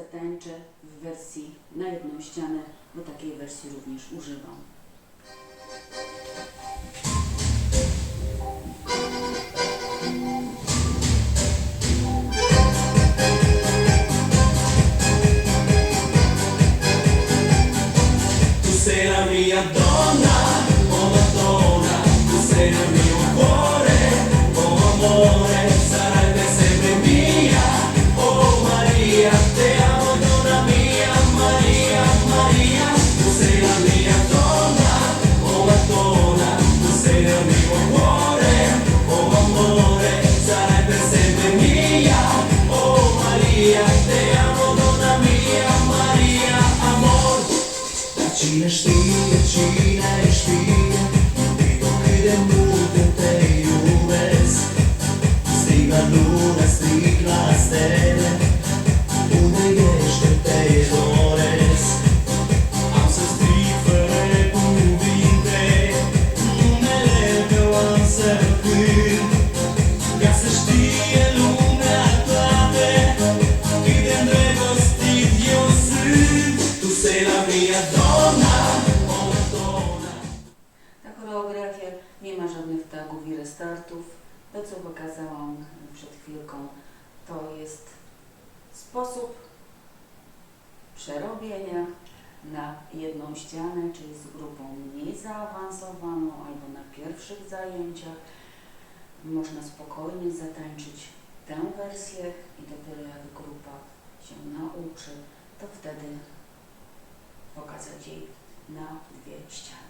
zatańczę w wersji na jedną ścianę, bo takiej wersji również używam. Tu sei la mia donna, oh Madonna, tu sei nel čineš ti, jer čineš ti Ti dok idem putem te i uvec Stigla nula, stigla s tebe Ta choreografia nie ma żadnych tagów i restartów. To, co pokazałam przed chwilką, to jest sposób przerobienia na jedną ścianę, czyli z grupą mniej zaawansowaną albo na pierwszych zajęciach. Można spokojnie zatańczyć tę wersję i dopiero jak grupa się nauczy, to wtedy pokazać jej na dwie ściany.